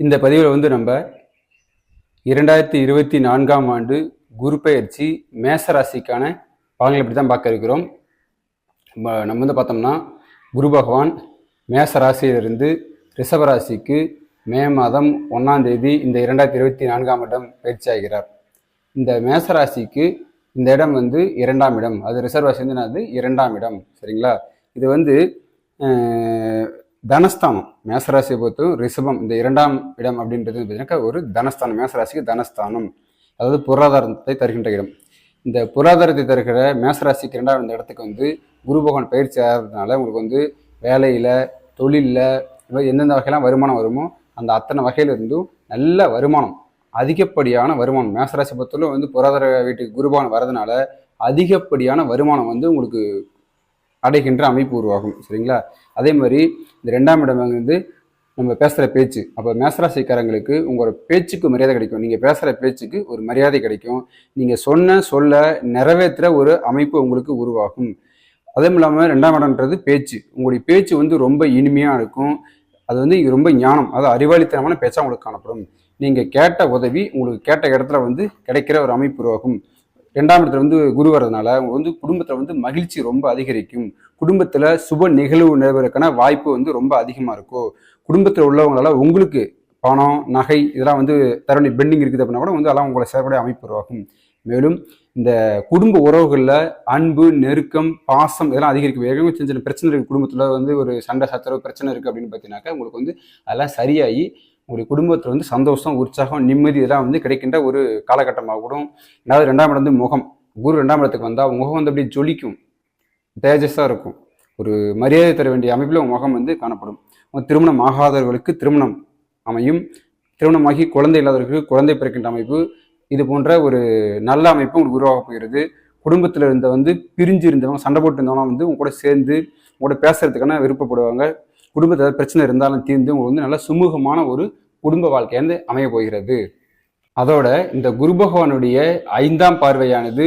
இந்த பதிவில் வந்து நம்ம இரண்டாயிரத்தி இருபத்தி நான்காம் ஆண்டு குரு பெயர்ச்சி மேசராசிக்கான பலன்களை இப்படி தான் பார்க்க இருக்கிறோம். நம்ம நம்ம வந்து பார்த்தோம்னா குரு பகவான் மேச ராசியிலிருந்து ராசிக்கு மே மாதம் ஒன்றாம் தேதி இந்த இரண்டாயிரத்தி இருபத்தி நான்காம் இடம் பயிற்சி ஆகிறார். இந்த மேச ராசிக்கு இந்த இடம் வந்து இரண்டாம் இடம். அது ரிசர்வ் வந்து என்னது? இரண்டாம் இடம். சரிங்களா? இது வந்து தனஸ்தானம். மேசராசியை பொறுத்தவரை ரிஷபம் இந்த இரண்டாம் இடம் அப்படின்றது பார்த்தீங்கன்னாக்கா ஒரு தனஸ்தானம். மேசராசிக்கு தனஸ்தானம். அதாவது பொருளாதாரத்தை தருகின்ற இடம். இந்த பொருளாதாரத்தை தருகிற மேசராசிக்கு இரண்டாம் இந்த இடத்துக்கு வந்து குரு பகவான் பயிற்சி ஆகிறதுனால உங்களுக்கு வந்து வேலையில் தொழிலில் எந்தெந்த வகையெல்லாம் வருமானம் வருமோ அந்த அத்தனை வகையிலிருந்தும் நல்ல வருமானம் அதிகப்படியான வருமானம். மேசராசி பொறுத்தவரை வந்து பொருளாதார வீட்டுக்கு குருபான் வரதுனால அதிகப்படியான வருமானம் வந்து உங்களுக்கு அடைகின்ற அமைப்பு உருவாகும் சரிங்களா? அதே மாதிரி இந்த ரெண்டாம் இடம் வந்து நம்ம பேசுகிற பேச்சு. அப்போ மேசராசிக்காரங்களுக்கு உங்களோட பேச்சுக்கு மரியாதை கிடைக்கும். நீங்கள் பேசுகிற பேச்சுக்கு ஒரு மரியாதை கிடைக்கும். நீங்கள் சொன்ன சொல்ல நிறைவேற்றுற ஒரு அமைப்பு உங்களுக்கு உருவாகும். அதுவும் இல்லாமல் ரெண்டாம் இடம்ன்றது பேச்சு. உங்களுடைய பேச்சு வந்து ரொம்ப இனிமையாக இருக்கும். அது வந்து ரொம்ப ஞானம். அதாவது அறிவாளித்தனமான பேச்சாக உங்களுக்கு காணப்படும். நீங்கள் கேட்ட உதவி உங்களுக்கு கேட்ட இடத்துல வந்து கிடைக்கிற ஒரு அமைப்பு உருவாகும். ரெண்டாம் இடத்துல வந்து குரு வரதுனால உங்களுக்கு வந்து குடும்பத்தில் வந்து மகிழ்ச்சி ரொம்ப அதிகரிக்கும். குடும்பத்தில் சுப நிகழ்வு நடைபெறக்கான வாய்ப்பு வந்து ரொம்ப அதிகமாக இருக்கும். குடும்பத்தில் உள்ளவங்களால உங்களுக்கு பணம் நகை இதெல்லாம் வந்து தர பெண்டிங் இருக்குது அப்படின்னா கூட வந்து அதெல்லாம் உங்களை சேரக்கூடிய அமைப்பு உருவாகும். மேலும் இந்த குடும்ப உறவுகளில் அன்பு நெருக்கம் பாசம் இதெல்லாம் அதிகரிக்கும். ஏற்கனவே சின்ன சின்ன பிரச்சனை இருக்குது குடும்பத்தில் வந்து ஒரு சண்டை சத்தரவு பிரச்சனை இருக்குது அப்படின்னு பார்த்தீங்கன்னாக்கா உங்களுக்கு வந்து அதெல்லாம் சரியாகி உங்களுடைய குடும்பத்தில் வந்து சந்தோஷம் உற்சாகம் நிம்மதி இதெல்லாம் வந்து கிடைக்கின்ற ஒரு காலகட்டமாக கூட ரெண்டாவது ரெண்டாம் இடம் வந்து முகம். குரு ரெண்டாம் இடத்துக்கு வந்தால் முகம் வந்து அப்படியே ஜொலிக்கும். தேஜஸாக இருக்கும். ஒரு மரியாதை தர வேண்டிய அமைப்பில் உங்கள் முகம் வந்து காணப்படும். திருமணம் ஆகாதவர்களுக்கு திருமணம் அமையும். திருமணமாகி குழந்தை இல்லாதவர்களுக்கு குழந்தை பிறக்கின்ற அமைப்பு. இது போன்ற ஒரு நல்ல அமைப்பு உங்களுக்கு உருவாக போகிறது. குடும்பத்தில் இருந்த வந்து பிரிஞ்சு இருந்தவங்க சண்டை போட்டு இருந்தவங்க வந்து உங்க கூட சேர்ந்து உங்களோட பேசுறதுக்கான விருப்பப்படுவாங்க. குடும்பத்தில் பிரச்சனை இருந்தாலும் தீர்ந்து உங்களுக்கு வந்து நல்ல சுமூகமான ஒரு குடும்ப வாழ்க்கை வந்து அமைய போகிறது. அதோட இந்த குரு பகவானுடைய ஐந்தாம் பார்வையானது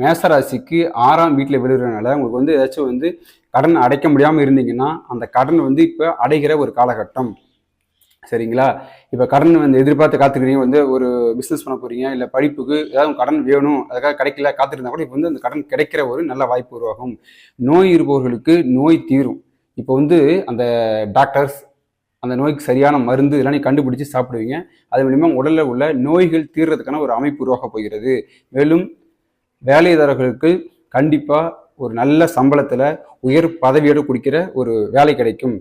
மேசராசிக்கு ஆறாம் வீட்டில் விழுறதுனால உங்களுக்கு வந்து ஏதாச்சும் வந்து கடன் அடைக்க முடியாமல் இருந்தீங்கன்னா அந்த கடன் வந்து இப்போ அடைகிற ஒரு காலகட்டம். சரிங்களா? இப்போ கடன் வந்து எதிர்பார்த்து காத்துக்கிறீங்க வந்து ஒரு பிஸ்னஸ் பண்ண போறீங்க இல்லை படிப்புக்கு ஏதாவது கடன் வேணும் அதுக்காக கிடைக்கல காத்திருந்தா கூட இப்போ வந்து அந்த கடன் கிடைக்கிற ஒரு நல்ல வாய்ப்பு உருவாகும். நோய் இருப்பவர்களுக்கு நோய் தீரும். இப்போ வந்து அந்த டாக்டர்ஸ் அந்த நோய்க்கு சரியான மருந்து இதெல்லாம் நீ கண்டுபிடிச்சு சாப்பிடுவீங்க. அது மூலிமா உடலில் உள்ள நோய்கள் தீர்றதுக்கான ஒரு அமைப்பு உருவாக போகிறது. மேலும் வேலைதாரர்களுக்கு கண்டிப்பாக ஒரு நல்ல சம்பளத்தில் உயர் பதவியோடு குடிக்கிற ஒரு வேலை கிடைக்கும்.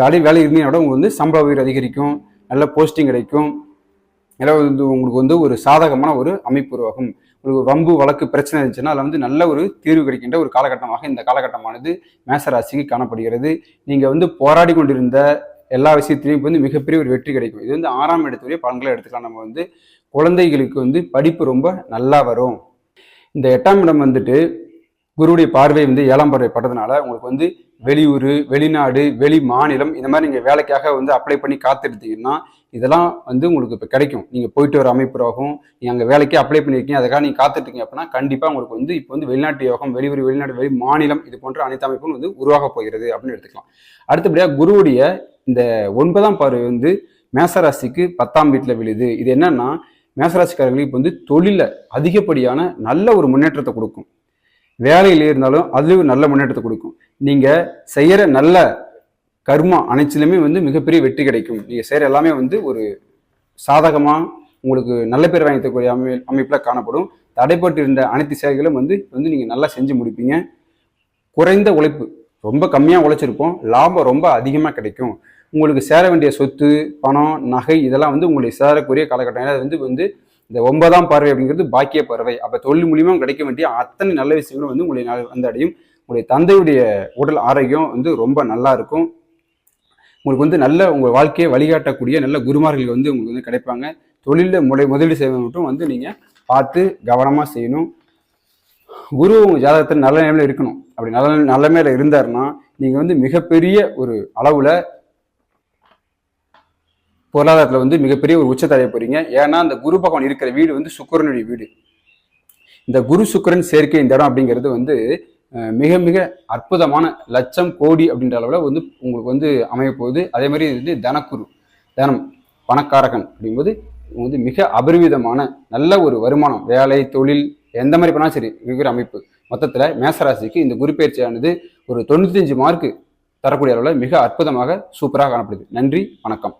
வேலை வேலை இருந்தீங்கன்னா உங்களுக்கு வந்து சம்பள உயர் அதிகரிக்கும். நல்ல போஸ்டிங் கிடைக்கும். எல்லாம் வந்து உங்களுக்கு வந்து ஒரு சாதகமான ஒரு அமைப்பு உருவாகும். ஒரு வம்பு வழக்கு பிரச்சனை இருந்துச்சுன்னா அதில் வந்து நல்ல ஒரு தீர்வு கிடைக்கின்ற ஒரு காலகட்டமாக இந்த காலகட்டமானது மேசராசிக்கு காணப்படுகிறது. நீங்கள் வந்து போராடி கொண்டிருந்த எல்லா விஷயத்திலையும் வந்து மிகப்பெரிய ஒரு வெற்றி கிடைக்கும். இது வந்து ஆறாம் இடத்துடைய பலன்களை எடுத்துக்கலாம். நம்ம வந்து குழந்தைகளுக்கு வந்து படிப்பு ரொம்ப நல்லா வரும். இந்த எட்டாம் இடம் வந்துட்டு குருவுடைய பார்வை வந்து ஏழாம் பார்வை பட்டதுனால உங்களுக்கு வந்து வெளியூர் வெளிநாடு வெளி மாநிலம் இந்த மாதிரி நீங்கள் வேலைக்காக வந்து அப்ளை பண்ணி காத்திருந்தீங்கன்னா இதெல்லாம் வந்து உங்களுக்கு இப்போ கிடைக்கும். நீங்கள் போயிட்டு வர அமைப்பு அமைப்புறாகும் நீங்கள் அங்கே வேலைக்கு அப்ளை பண்ணியிருக்கீங்க அதுக்காக நீங்கள் காத்துட்ருக்கீங்க அப்படின்னா கண்டிப்பாக உங்களுக்கு வந்து இப்போ வந்து வெளிநாட்டு யோகம் வெளியூர் வெளிநாடு வெளி மாநிலம் இது போன்ற அனைத்து அமைப்பும் வந்து உருவாக போகிறது அப்படின்னு எடுத்துக்கலாம். அடுத்தபடியாக குருவுடைய இந்த ஒன்பதாம் பார்வை வந்து மேசராசிக்கு பத்தாம் வீட்டில் விழுது. இது என்னன்னா மேசராசிக்காரர்களுக்கு இப்போ வந்து தொழிலில் அதிகப்படியான நல்ல ஒரு முன்னேற்றத்தை கொடுக்கும். வேலையில் இருந்தாலும் அதுலேயும் நல்ல முன்னேற்றத்தை கொடுக்கும். நீங்கள் செய்கிற நல்ல கர்மா அனைத்திலுமே வந்து மிகப்பெரிய வெற்றி கிடைக்கும். நீங்கள் செய்கிற எல்லாமே வந்து ஒரு சாதகமாக உங்களுக்கு நல்ல பேர் வாங்கி தரக்கூடிய அமை அமைப்பில் காணப்படும். தடைப்பட்டு இருந்த அனைத்து செயல்களும் வந்து வந்து நீங்கள் நல்லா செஞ்சு முடிப்பீங்க. குறைந்த உழைப்பு ரொம்ப கம்மியாக உழைச்சிருப்போம். லாபம் ரொம்ப அதிகமாக கிடைக்கும். உங்களுக்கு சேர வேண்டிய சொத்து பணம் நகை இதெல்லாம் வந்து உங்களுக்கு சேரக்கூடிய காலகட்டம் அது வந்து வந்து இந்த ஒன்பதாம் பார்வை அப்படிங்கிறது பாக்கிய பறவை அப்போ தொழில் மூலியமாக கிடைக்க வேண்டிய அத்தனை நல்ல விஷயங்களும் வந்து உங்களை வந்து அடையும். உங்களுடைய தந்தையுடைய உடல் ஆரோக்கியம் வந்து ரொம்ப நல்லா இருக்கும். உங்களுக்கு வந்து நல்ல உங்கள் வாழ்க்கையை வழிகாட்டக்கூடிய நல்ல குருமார்கள் வந்து உங்களுக்கு வந்து கிடைப்பாங்க. தொழிலில் முறை முதலீடு செய்வது மட்டும் வந்து நீங்கள் பார்த்து கவனமாக செய்யணும். குரு உங்கள் ஜாதகத்தில் நல்ல நிலைமையில இருக்கணும். அப்படி நல்ல நல்ல மேலே இருந்தாருன்னா நீங்கள் வந்து மிகப்பெரிய ஒரு அளவில் பொருளாதாரத்தில் வந்து மிகப்பெரிய ஒரு உச்சத்தடைய போறீங்க. ஏன்னா அந்த குரு பகவான் இருக்கிற வீடு வந்து சுக்கிரனுடைய வீடு. இந்த குரு சுக்கிரன் சேர்க்கை இந்த இடம் அப்படிங்கிறது வந்து மிக மிக அற்புதமான லட்சம் கோடி அப்படின்ற அளவில் வந்து உங்களுக்கு வந்து அமையப்போகுது அதே மாதிரி இது வந்து தனக்குரு தனம் பணக்காரகன் அப்படிங்கும்போது வந்து மிக அபரிவிதமான நல்ல ஒரு வருமானம் வேலை தொழில் எந்த மாதிரி பண்ணாலும் சரி இருக்கிற அமைப்பு. மொத்தத்தில் மேசராசிக்கு இந்த குரு பயிற்சியானது ஒரு தொண்ணூத்தஞ்சு மார்க்கு தரக்கூடிய அளவில் மிக அற்புதமாக சூப்பராக காணப்படுது. நன்றி வணக்கம்.